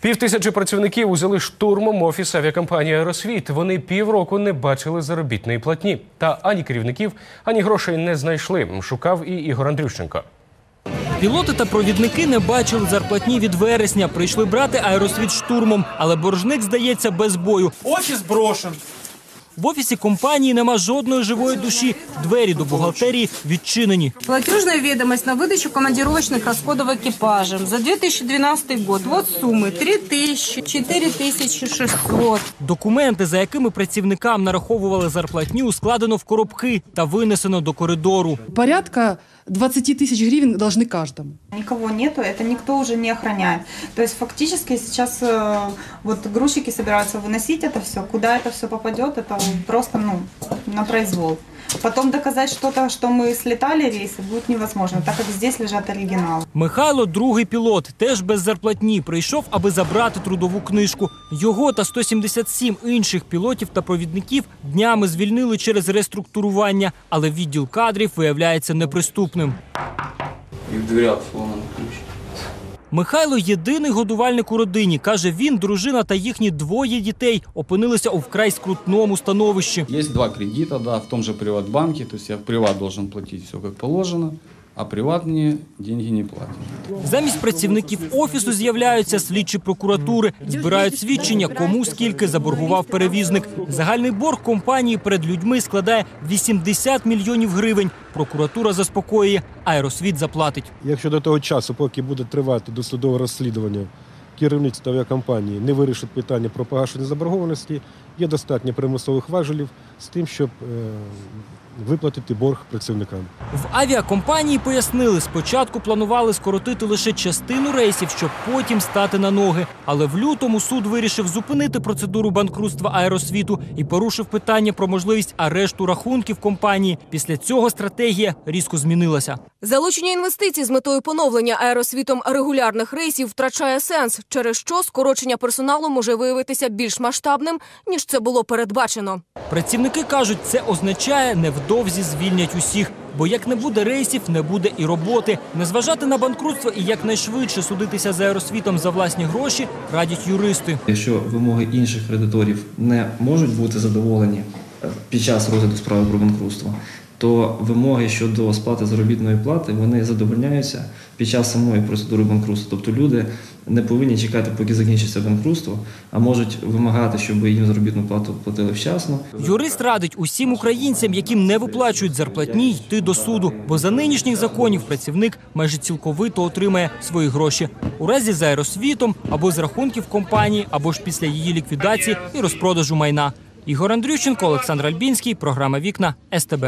Півтисячі працівників узяли штурмом офіс авіакомпанії Аеросвіт. Вони півроку не бачили заробітної платні. Та ані керівників, ані грошей не знайшли. Шукав і Ігор Андрющенко. Пілоти та провідники не бачили зарплатні від вересня. Прийшли брати аеросвіт штурмом, але боржник здається без бою. Офіс брошен. В офісі компанії нема жодної живої душі. Двері до бухгалтерії відчинені. Платежная ведомость на выдачу командировочных расходов экипажем за 2012 год. Вот суммы 3000, 4600. Документи, за якими працівникам нараховували зарплатню, складено в коробки та винесено до коридору. Порядка 20 тысяч гривен должны каждому. Никого нету, это никто уже не охраняет. То есть фактически сейчас э, вот грузчики собираются выносить это все. Куда это все попадет, это просто ну, на произвол. Потом доказать что-то, что мы слетали рейсы, будет невозможно, так как здесь лежат оригиналы. Михайло, другий пілот, теж без зарплатні, прийшов, аби забрати трудову книжку. Його та 177 інших пілотів та провідників днями звільнили через реструктурування, але відділ кадрів виявляється неприступним. И в дверях сломан ключ. Михайло єдиний годувальник у родині. Каже, він, дружина та їхні двоє дітей опинилися у вкрай скрутному становищі. Є два кредита, да, в тому же Приватбанку, то есть я в Приват должен платити все як положено, а Приват мне деньги не платит. Замість працівників офісу з'являються слідчі прокуратури, збирають свідчення, кому скільки заборгував перевізник. Загальний борг компанії перед людьми складає 80 мільйонів гривень. Прокуратура заспокоює, аеросвіт заплатить. Якщо до того часу, поки буде тривати досудове розслідування, керівництво авіакомпанії не вирішить питання про погашення заборгованості, є достатньо примусових важелів з тим, щоб е, виплатити борг працівникам. В авіакомпанії пояснили, спочатку планували скоротити лише частину рейсів, щоб потім стати на ноги. Але в лютому суд вирішив зупинити процедуру банкрутства аеросвіту і порушив питання про можливість арешту рахунків компанії. Після цього стратегія різко змінилася. Залучення інвестицій з метою поновлення аеросвітом регулярних рейсів втрачає сенс, через що скорочення персоналу може виявитися більш масштабним ніж це було передбачено. Працівники кажуть, це означає невдовзі звільнять усіх. Бо як не буде рейсів, не буде і роботи. Не зважати на банкрутство і якнайшвидше судитися за аеросвітом за власні гроші радять юристи. Якщо вимоги інших кредиторів не можуть бути задоволені е, під час розгляду справи про банкрутство, то вимоги щодо сплати заробітної плати вони задовольняються під час самої процедури банкрутства. Тобто люди не повинні чекати, поки закінчиться банкрутство, а можуть вимагати, щоб їм заробітну плату платили вчасно. Юрист радить усім українцям, яким не виплачують зарплатні, йти до суду, бо за нинішніх законів працівник майже цілковито отримає свої гроші у разі з аеросвітом або з рахунків компанії, або ж після її ліквідації і розпродажу майна. Ігор Андрющенко, Олександр Альбінський, програма Вікна СТБ.